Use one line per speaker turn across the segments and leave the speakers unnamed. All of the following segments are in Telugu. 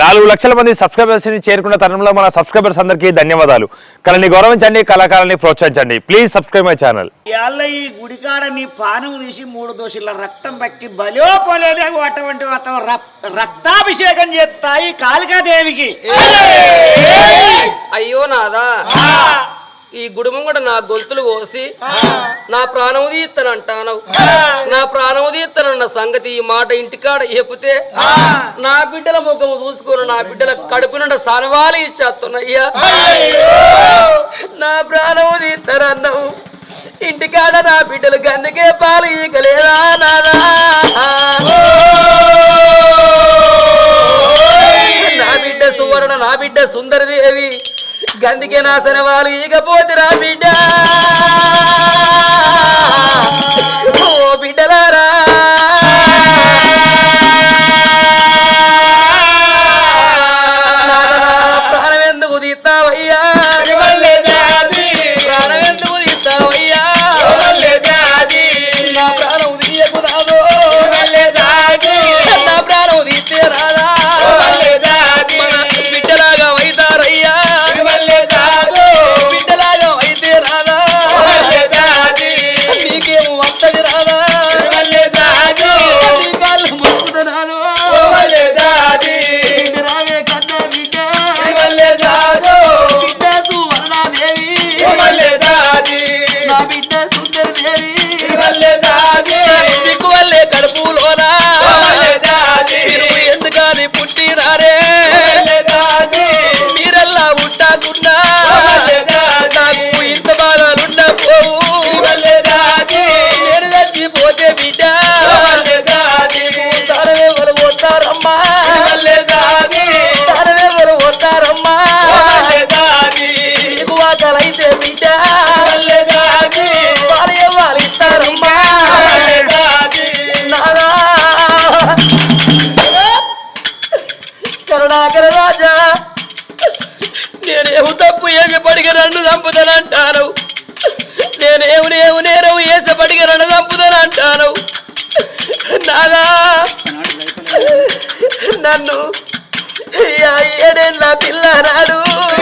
నాలుగు లక్షల మంది సబ్స్క్రైబర్స్ని చేరుకున్న తరుణంలో మన సబ్స్క్రైబర్స్ అందరికీ ధన్యవాదాలు. కళని గౌరవించండి కళాకారాన్ని ప్రోత్సహించండి. ప్లీజ్ సబ్స్క్రైబ్ మై ఛానల్
ఇవాళ ఈ గుడికాడ నీ పానం తీసి మూడు దోషుల రక్తం పట్టి బలో అటువంటి రక్తాభిషేకం చేస్తా ఈ కాళికాదేవికి.
అయ్యో నాదా. ఈ గుడుమం కూడా నా గొంతులు కోసి నా ప్రాణము తీస్తానంటాను నా ప్రాణము తీస్తానన్న సంగతి ఈ మాట ఇంటికాడ చెప్తే నా బిడ్డల ముఖం చూసుకొని నా బిడ్డల కడుపు నుండి సనవాలి ఇచ్చేస్తున్నాయ్యా. నా ప్రాణము తీస్తారన్నావు ఇంటికాడ నా బిడ్డలు గందకే పాలు ఈకలేదా నాదా నా బిడ్డ సువర్ణ నా బిడ్డ సుందరదేవి. గందికే నా వాళ్ళు ఇకపోతే రా బిడ్డ. నేనేమి తప్పు ఏసపడిగా పడికి చంపుతానంటాను నేనేమి అంటారు నేరవు ఏసపడిగా నన్ను చంపుతానంటాను నాదా పడికి యా ఏడేళ్ళ అంటారు నాడు నన్ను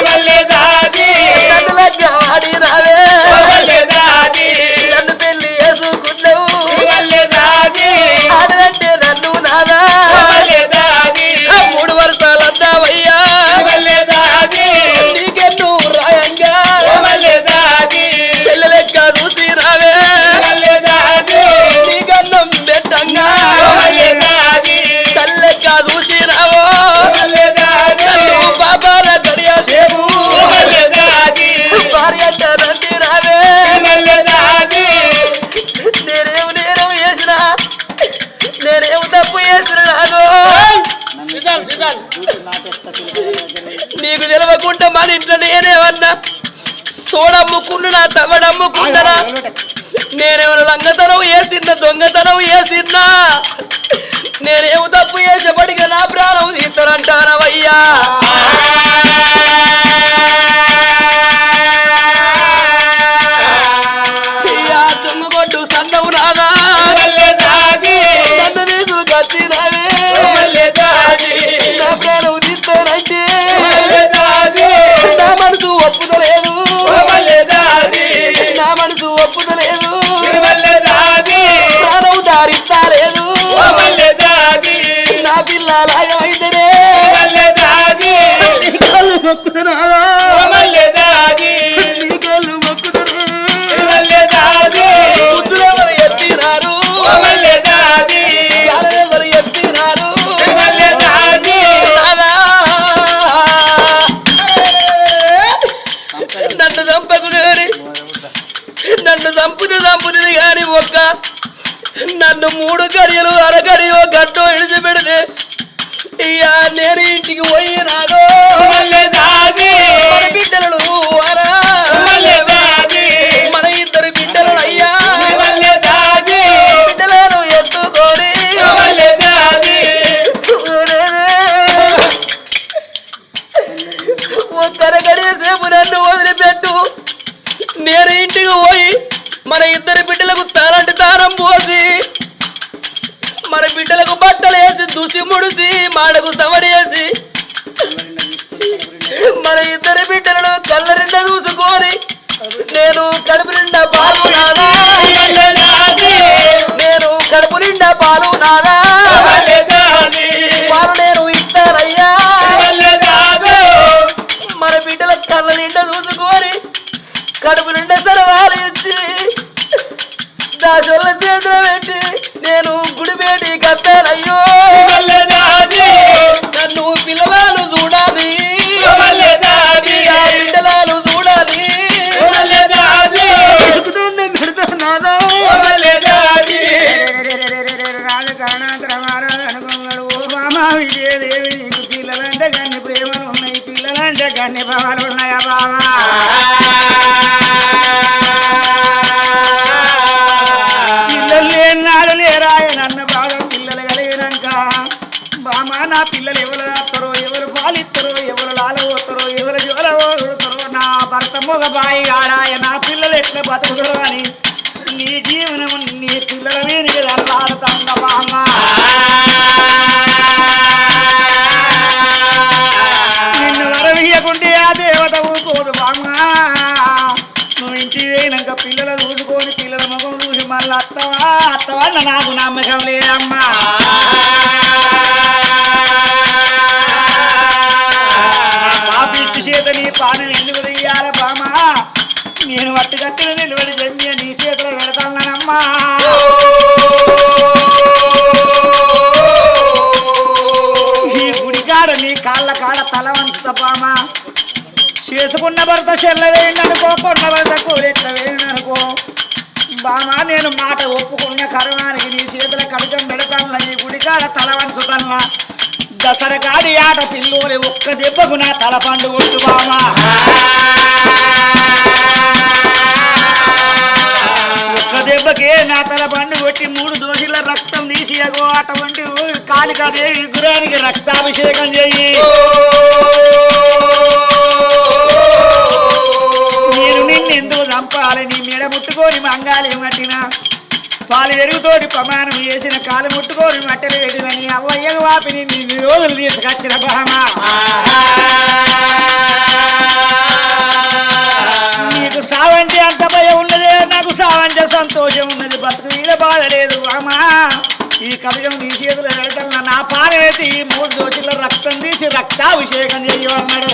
నిండా చూసుకొని కడుపు నిండా సెలవాలు ఇచ్చి దాసోళ్ళ చేతులు పెట్టి నేను గుడి బేటి కట్టానయ్యో. నన్ను పిల్లలను చూడాలి. బిడ్డలను చూడాలి.
పిల్లలంటే కన్ని ప్రేమలు ఉన్నాయి. పిల్లలంటే కన్ని భావాలు. భర్త మొగ బాయి ఆడాయ నా పిల్లలు ఎట్లా బతుకుడు అని నీ జీవనం నీ పిల్లల మీద అల్లాడుతున్న బామ్మ. నిన్ను వరవీయకుంటే ఆ దేవత నువ్వు ఇంటి పోయినాక పిల్లలు చూసుకొని పిల్లల ముఖం చూసి మళ్ళీ అత్తవా అత్తవా నాకు నమ్మకం లేదమ్మా. నీ పానం ఎందుకు తీయాల బామా? నేను వట్టుగట్టిన కట్టిన నిలబడి జమ్మి నీ చేతిలో పెడతానమ్మా ఈ గుడికాడ నీ కాళ్ళ కాడ తల వంచుత బామా. చేసుకున్న భర్త చెల్ల వేయండనుకో కొన్న భర్త కూరెట్ల వేయండనుకో బామా నేను మాట ఒప్పుకున్న కరుణానికి నీ చేతుల కడుకం పెడతా ఈ తల వంచుతన్నా దసర కాడి ఆట పిల్లోని ఒక్క దెబ్బకు నా తల పండు కొట్టు బామా ఒక్క దెబ్బకే నా తల పండు కొట్టి మూడు దోషుల రక్తం తీసి అగో అటువంటి కాళికాదేవి విగ్రహానికి రక్తాభిషేకం చెయ్యి నేను నిన్నెందుకు చంపాలని చంపాలి? నీ మెడ ముట్టుకొని మంగాలి మట్టిన. పాలు ఎరుగుతోటి ప్రమాణం చేసిన కాలు ముట్టుకొని మట్టలు పెట్టిన నీ వాపిని నీ రోజులు తీసుకొచ్చిన బామా నీకు సావంటే అంత భయం ఉన్నదే నాకు సావంటే సంతోషం ఉన్నది. బతుకు మీద బాధ లేదు ఈ కవిజం నీ చేతులు వెళ్ళటం నా పారేసి ఈ మూడు రోజుల్లో రక్తం తీసి రక్తాభిషేకం చేయమన్నాడు.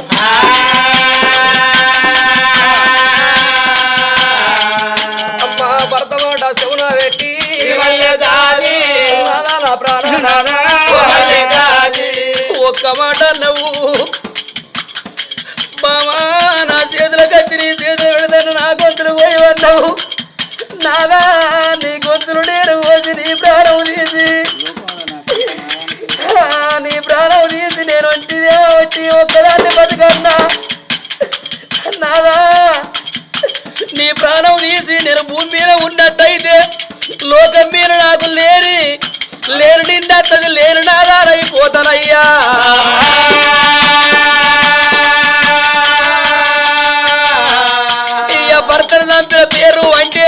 ఒక్క మాట నువ్వు. నా చేతుల కత్తి నీ చేతులు పెడతాను నా గొంతులు పోయి అన్నావు నాగా నీ గొంతులు నేను పోసి నీ ప్రాణం తీసి. నీ ప్రాణం తీసి నేను ఒంటిదే ఒట్టి ఒక్కదాన్ని బతుకన్నా. నాగా నీ ప్రాణం తీసి నేను భూమి మీద ఉన్నట్టయితే లోకం మీద నాకు లేని లేరు నిందత్తది లేరు నాదారైపోతానయ్యా ఇయ్య భర్తను చంపిన పేరు అంటే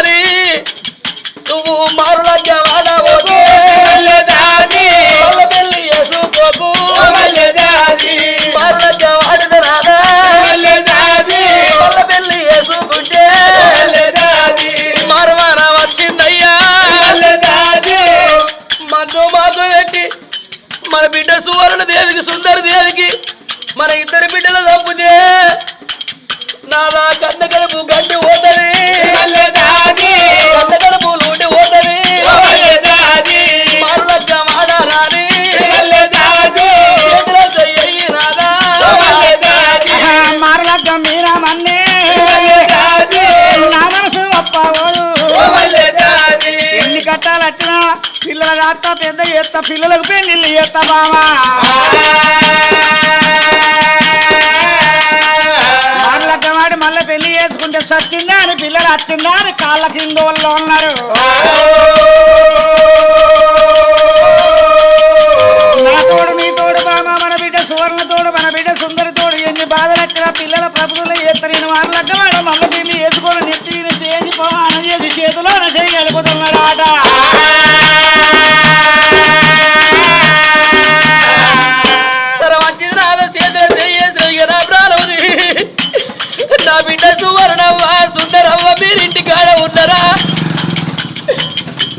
রে పెళ్ళిళ్ళు వాడి మళ్ళీ పెళ్ళి చేసుకుంటే సత్తిందా అని పిల్లలు వచ్చిందా అని కాళ్ళ కింద వాళ్ళు ఉన్నారు.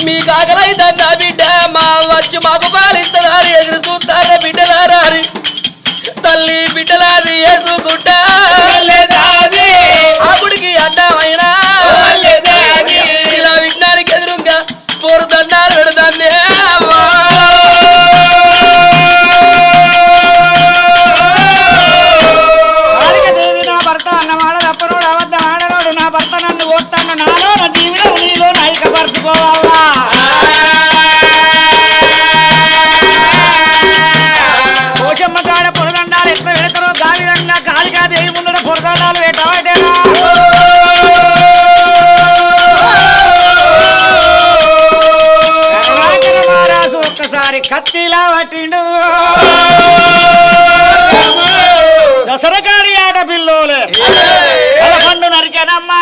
మీ కాకలైతే బిడ్డ. మా వచ్చి మాకు పాలిస్తున్నారు ఎదురు చూస్తారే బిడ్డలారా తల్లి బిడ్డలారి వేసుకుంటే
నరికెనమ్మా.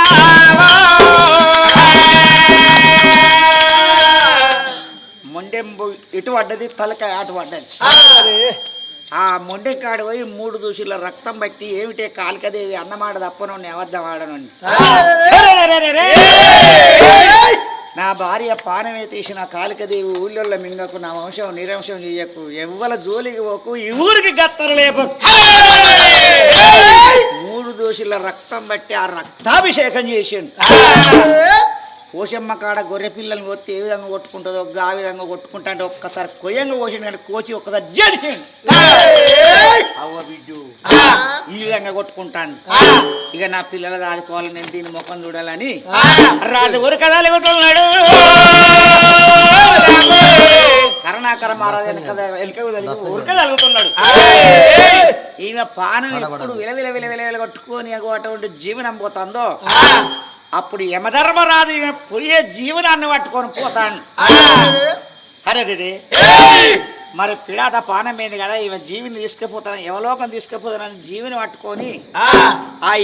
మొండెంబు ఇటు పడ్డది తలకాయ అటు పడ్డది. ఆ. మొండెం కాడు పోయి మూడు దూషుల రక్తం బట్టి ఏమిటే కాళికదేవి అన్నమాట తప్పను అబద్ధం ఆడను నా భార్య పానమే తీసిన కాలికదేవి ఊళ్ళో మింగకు నా వంశం నిరంశం చెయ్యకు. ఎవ్వల జోలికి పోకు ఈ ఊరికి గత్తరు లేపు. మూడు దోషుల రక్తం బట్టి ఆ రక్తాభిషేకం చేసిండు. కోశమ్మ కాడ గొర్రె పిల్లల్ని కొట్టి ఏ విధంగా కొట్టుకుంటుందో ఆ విధంగా కొట్టుకుంటా అంటే ఒక్కసారి కొయ్యంగా కోసిండు కానీ కోచి ఒక్కసారి జడిసిండు అవ్వ బిడ్డు. ఈ విధంగా కొట్టుకుంటాను ఇక నా పిల్లలు దాచుకోవాలి నేను దీని ముఖం చూడాలని రాజు ఊరు కదా లేవుతున్నాడు కరుణాకర మహారాజు వెనక వెనక ఉరక తలుగుతున్నాడు ఈమె పానం ఎప్పుడు విలవిల విలవిల విల కొట్టుకొని అటువంటి జీవనం పోతుందో. అప్పుడు యమధర్మరాజు పోయే జీవనాన్ని పట్టుకొని పోతాను అరే రే మరి పిడాత పానం మీద కదా ఈమె జీవిని తీసుకుపోతాను యమలోకం తీసుకుపోతానని జీవిని పట్టుకొని ఆ.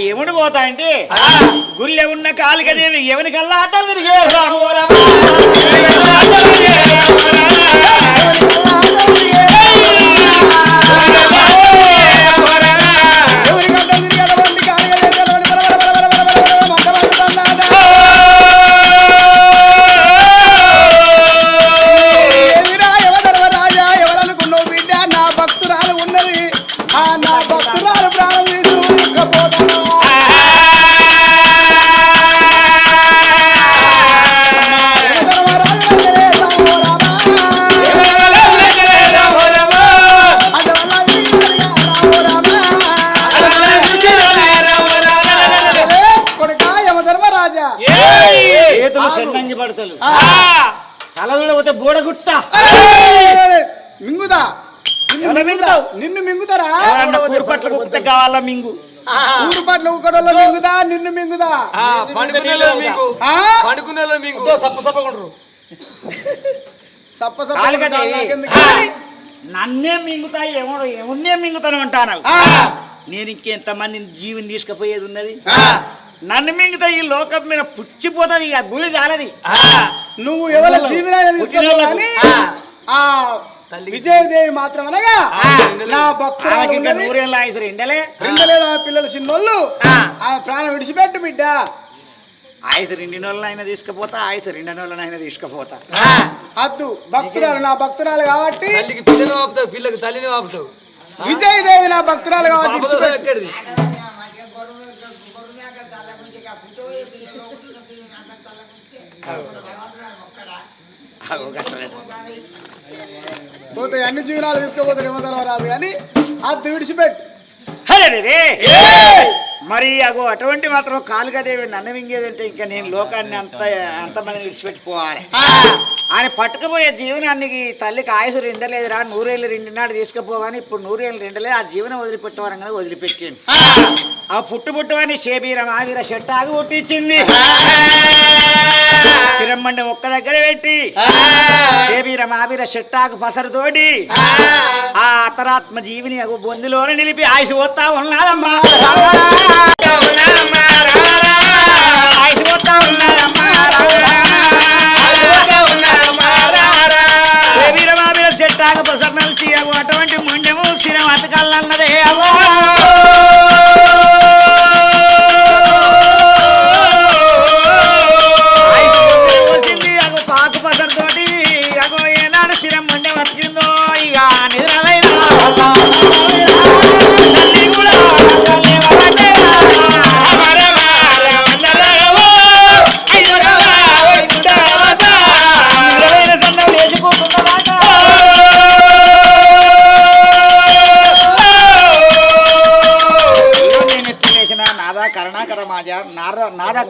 యముడు పోతా అంటే గుళ్ళె ఉన్న కాలికదేవి ఎవరి కల్లా అటలు తిరిగే కావాలా మింగు
ఊరు పట్ల ఊకడలో మింగుదా? నిన్ను మింగుదా?
పండుకునేలో? పండుకునేలో సప్ప సప్పకుండ్రు
సప్ప సప్ప?
నన్నే మింగుతాయి ఎవడో ఎవరినే మింగుతాను అంటాను? నేను ఇంకెంత మందిని జీవిని తీసుకుపోయేది ఉన్నది?
ఆ.
నన్ను మింగితే ఈ లోకం మీద పుచ్చిపోతుంది ఇక గుడి చాలది
నువ్వు ఎవరి జీవితాన్ని విజయదేవి మాత్రం అనగా నా భక్తురాలు
రెండలే?
రెండలేదు ఆ పిల్లలు చిన్నోళ్ళు.
ఆ.
ఆ ప్రాణం విడిచిపెట్టు బిడ్డ.
ఆయుసు రెండు నెలలైనా తీసుకుపోతా ఆయుసు రెండు నెలలైనా తీసుకుపోతా
అద్దు భక్తురాలు నా భక్తురాలు కాబట్టి
తల్లికి పిల్లని ఆపుతావు పిల్లకి తల్లిని ఆపుతావు.
విజయదేవి నా భక్తురాలు కాబట్టి పోతే అన్ని జీవనాలు తీసుకుపోతే ఏమో రాదు కానీ అద్దు విడిచిపెట్టు.
మరి అగో అటువంటి మాత్రం కాలుగాదేవి నన్ను మింగేదంటే ఇంకా నేను లోకాన్ని అంత అంతమందిని విడిచిపెట్టిపోవాలి. ఆయన పట్టుకుపోయే జీవనానికి తల్లికి ఆయుసు రెండలేదురా నూరేళ్ళు రెండున్నాడు తీసుకుపోగాని ఇప్పుడు నూరేళ్ళు రెండలే ఆ జీవనం వదిలిపెట్టవారంగా వదిలిపెట్టాను ఆ. పుట్టు పుట్టువని షేబీర మావీర షట్టాగు పుట్టించింది చిరమ్మండి ఒక్క దగ్గర పెట్టి షేబీర మావీర షట్టాకు పసరుతోటి ఆ. అతరాత్మ జీవిని అగు బొందిలోనే నిలిపి ఆయుష్ పోతా ఉన్నాదమ్మా I don't know.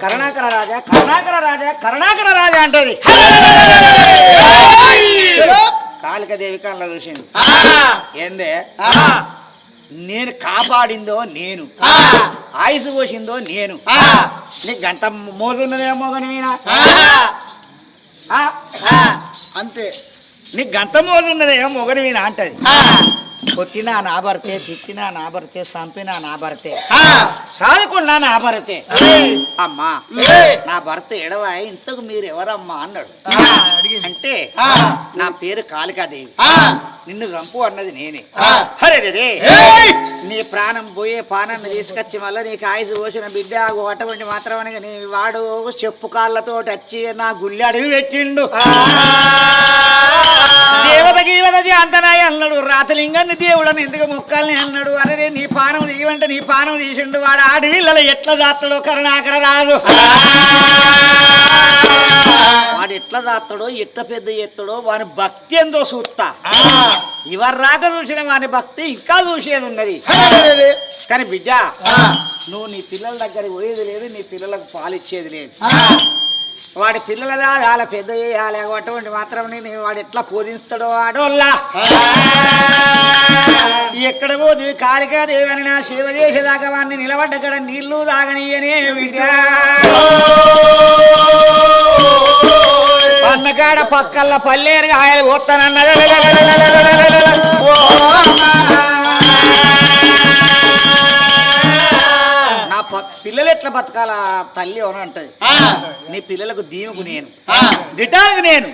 కరుణాకర రాజా కరుణాకర రాజా కరుణాకర రాజా అంటది. కాళికదేవి కళ్ళ చూసింది. ఏందే? నేను కాపాడిందో నేను. ఆయుసు పోసిందో నేను. నీ గంట మోదున్నదేమో కానీ
అంతే.
నీ గంట మోదున్నదేమో మొగని వీణ అంటది. కొట్టినా నా భర్తే తిట్టినా నా భర్తే చంపినా నా భర్తే. సాదుకున్నా నా భర్తే. అమ్మా నా భర్త ఎడవా? ఇంతకు మీరు ఎవరమ్మా అన్నాడు అంటే నా పేరు కాళికాదేవి. నిన్ను చంపు అన్నది నేనే. అరే నీ ప్రాణం పోయే పానాన్ని తీసుకొచ్చి మళ్ళీ నీకు ఆయుధ పోసిన బిడ్డ అటువంటి మాత్రమే నీ వాడు చెప్పు కాళ్ళతో వచ్చి నా గుళ్ళి అడిగి పెట్టిండు. గీవత అంతనాయ అన్నాడు. రాతలింగాన్ని దేవుడని ఎందుకు ముక్కల్ని అన్నాడు? అరే నీ పానం తీయమంటే నీ పానం తీసిండు. వాడు ఆడవిళ్ళలో ఎట్లా దాస్తాడో కరుణాకర రాదు వాడు ఎట్లా దాస్తాడో ఎట్లా పెద్ద ఎత్తాడో వాని భక్తి ఎంతో చూస్తా ఇవరు రాక చూసిన వాని భక్తి ఇంకా చూసేది ఉన్నది. కానీ బిడ్డ నువ్వు నీ పిల్లల దగ్గర పోయేది లేదు నీ పిల్లలకు పాలిచ్చేది లేదు. వాడి పిల్లలదా? వాళ్ళ పెద్ద చేయాలి. అటువంటి మాత్రం నేను వాడు ఎట్లా పూజిస్తాడో వాడోల్లా ఎక్కడ పోదు? కాళికా దేవని నా సేవ చేసేదాకా వాడిని నిలబడ్డ నీళ్ళు తాగనీయనే బిడ్డ అన్నకాడ పక్కల్ల పల్లేరు కాయలు పోతానన్నది పిల్లలు ఎట్లా బతకాల తల్లి అని అంటది. నీ పిల్లలకు దీవుకు నేను. దిటానికి నేను.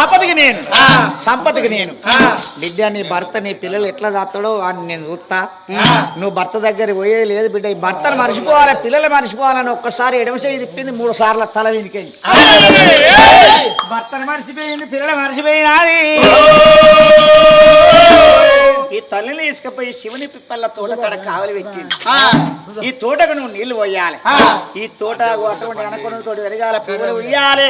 ఆపదకి నేను. సంపదకి నేను. బిడ్డ నీ భర్త నీ పిల్లలు ఎట్లా దాస్తాడో అని నేను చూస్తా. నువ్వు భర్త దగ్గర పోయేది లేదు బిడ్డ. ఈ భర్తను మర్చిపోవాలి పిల్లలు మర్చిపోవాలని ఒక్కసారి ఎడమ చేయి తిప్పింది మూడు సార్లు తల వెనుకైంది. భర్తను మర్చిపోయింది పిల్లలు మర్చిపోయినాది ఈ తల్లిని తీసుకుపోయి శివుని పిప్పల్ల తోట కాడ కావలి పెట్టింది ఈ తోటకు నువ్వు నీళ్ళు పోయాలి. ఈ తోట అటువంటి అనుకున్న తోటి వెరగాల పువ్వులు ఉయ్యాలి.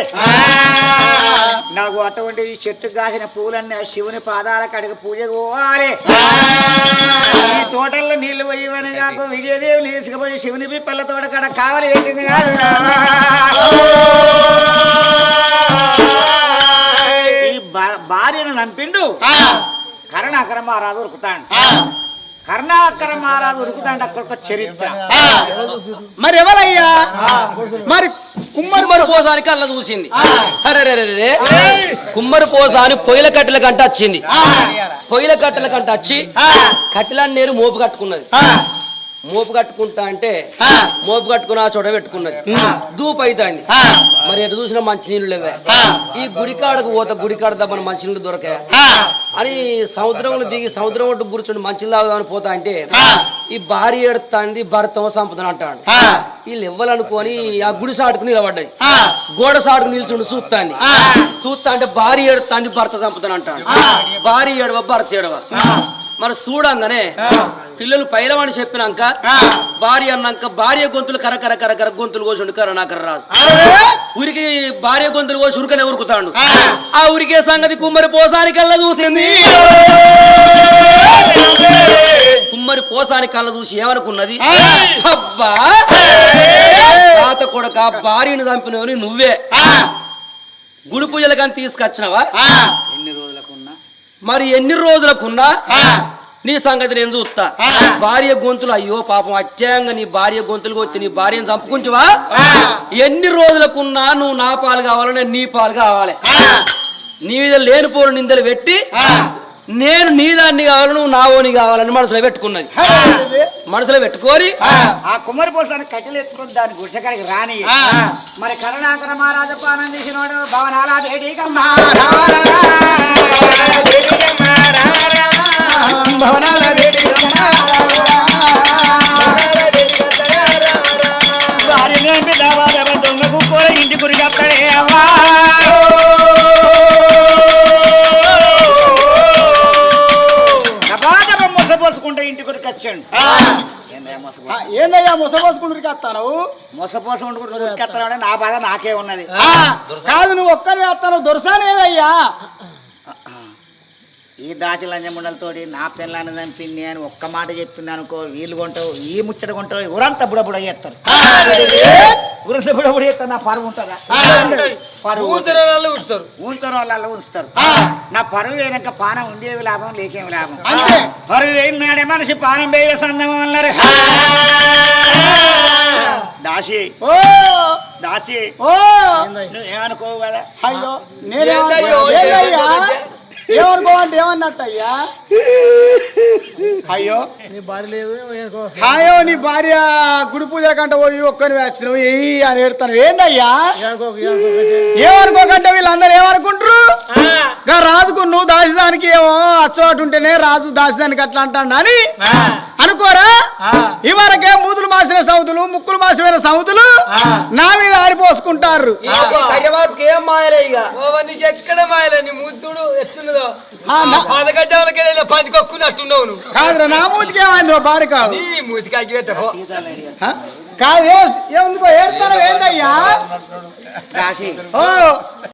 నాకు అటువంటి ఈ చెట్టు కాసిన పువ్వులన్నీ ఆ శివుని పాదాల కడిగి పూజ పోవాలి. ఈ తోటల్లో నీళ్ళు పోయమని నాకు విజయదేవి తీసుకుపోయి శివుని పిప్పల్ల తోట కాడ కావలి పెట్టింది కాదు. భార్యను చంపిండు
ఆ,
కరుణాకర మహారాజు ఉరుకుతాడు. కరుణాకర మహారాజు ఉరుకుతాడు అక్కడ ఒక చరిత్ర.
మరి ఎవరయ్యా మరి కుమ్మరి
కుమ్మరి పోసానికి అల్ల చూసింది అరే. కుమ్మరి పోస అని పొయ్యిల కట్టెల కంట వచ్చింది పొయ్యిల కట్టెల కంట వచ్చి కట్టెలని నేరు మోపు కట్టుకున్నది. మోపు కట్టుకుంటా అంటే. మోపు కట్టుకుని ఆ చోట పెట్టుకున్నది. దూపు అవుతాండి మరి ఎటు చూసినా మంచి నీళ్ళు లేవే. ఈ గుడికాడకు పోత గుడికాడ దబ్బన మంచి నీళ్ళు దొరకాయి?
ఆ,
అని సముద్రంలో దిగి సముద్రం ఒడ్డు కూర్చొని మంచి తాగుదామని పోతా అంటే. ఈ భార్య ఎడుతాంది భర్త సంపదని అంటాడు. వీళ్ళు ఇవ్వాలనుకొని ఆ గుడి సాటుకు నిలబడ్డది
ఆ.
గోడ సాటుకు నిల్చుండి చూస్తాంది. చూస్తా అంటే భార్య ఏడుతాంది భర్త చంపుతాను అంటాడు. భార్య ఏడవ భర్త ఏడవ. మరి చూడంగానే పిల్లలు పైలవని చెప్పినాక భార్య అన్నాక భార్య గొంతులు కర కర కర కర గొంతులు కోసి కరుణాకర రాజు. ఉరికి భార్య గొంతులు కోసి ఉరికనే ఉరుకుతాడు. ఆ. ఉరికే సంగతి కుమ్మరి పోసాని కల్లా చూసింది. కుమ్మరి పోసాని కళ్ళ చూసి ఏమనుకున్నది? అబ్బా! తాత కొడక భార్యను చంపినవని నువ్వే. గుడి పూజలు కానీ తీసుకొచ్చినవా?
ఎన్ని రోజులకున్నా?
మరి ఎన్ని రోజులకున్నా? నీ సంగతి నేను చూస్తా. భార్య గొంతులు అయ్యో పాపం అత్యంగా నీ భార్య గొంతులు వచ్చి నీ భార్యను చంపుకుంటువా? ఎన్ని రోజులకున్నా నువ్వు నా పాలు కావాలని నీ పాలు కావాలి. నీ మీద లేనిపోని నిందలు పెట్టి నేను నీ దాన్ని కావాలి నువ్వు నా ఓని కావాలని మనసులో పెట్టుకున్నది. మనసులో పెట్టుకొని
ఆ. కుమ్మరి పోసానికి కట్టెలు ఎత్తుకొని దాని గుడిసెకాడికి రాని. మరి కరుణాకర మహారాజు చేసినవాడు భవనాల భవనాల దొంగకు కూడా ఇంటి మొసపోసుకుంటే ఇంటి గురికి వచ్చాడు. ఏందయ్యా మొసపో-
ఆ, ఏందయ్యా ముసపోసుకుంటురికి వస్తాను
మొసపోసుకుంటూ గురికి వస్తున్నాడు నా బాధ నాకే ఉన్నది
కాదు నువ్వు ఒక్కరి వేస్తాను దొరసానేదయ్యా
ఈ దాచి లంజముండలతోటి నా పిల్లని చంపింది అని ఒక్క మాట చెప్పింది అనుకో వీళ్ళు కొంటావు ఈ ముచ్చట కొంటావు ఊరంతా బుడబుడ చేస్తారు? ఊరంతా బుడబుడ చేస్తారు? నా పరువు ఉంటుందా? పరువు ఉంచుతారు వాళ్ళు ఉంచుతారు నా పరువు వేయనాక పానం ఉండేవి లాభం లేకేమి లాభం. పరువు వేయినాడే మనిషి పానం వేయ సందం అన్నారు. దాసి.
ఓ.
దాసి.
ఓ.
నువ్వేమనుకోవు కదా?
అయ్యో ఏందయ్యా ఏమనుకోవంటే ఏమన్నట్టయ్యా? అయ్యో.
నీ భార్య లేదు.
హాయో నీ భార్య గుడి పూజ కంట పోయి ఒక్కని వచ్చినావు ఎయ్యి అని ఏడుతాను
ఒకటి.
ఏమనుకోకంటే వీళ్ళందరూ ఏమనుకుంటారు గా రాజుకు నువ్వు దాసిదానికి ఏమో అచ్చోటు ఉంటేనే రాజు దాసిదానికి అట్లా అంటాడు అని? అనుకోరా? ఇవరకే మూతులు మాసిన సౌతులు ముక్కులు మాసిన సౌతులు నా మీద
ఏం
నీకు ఎక్కడ మాయలే? నీ ముద్దుడు ఎత్తున్నదో
ఆ, నా-
పాదగడ్డలకి పంది కొక్కున్నట్టున్నావు నువ్వు.
కాదురా నా మూతికి ఏమైంది బాడి కాదు.
నీ పెట్టపో
ఆ? కాదు ఏ- ఏడుతాను ఏందయ్యా?
దాసి
ఓ.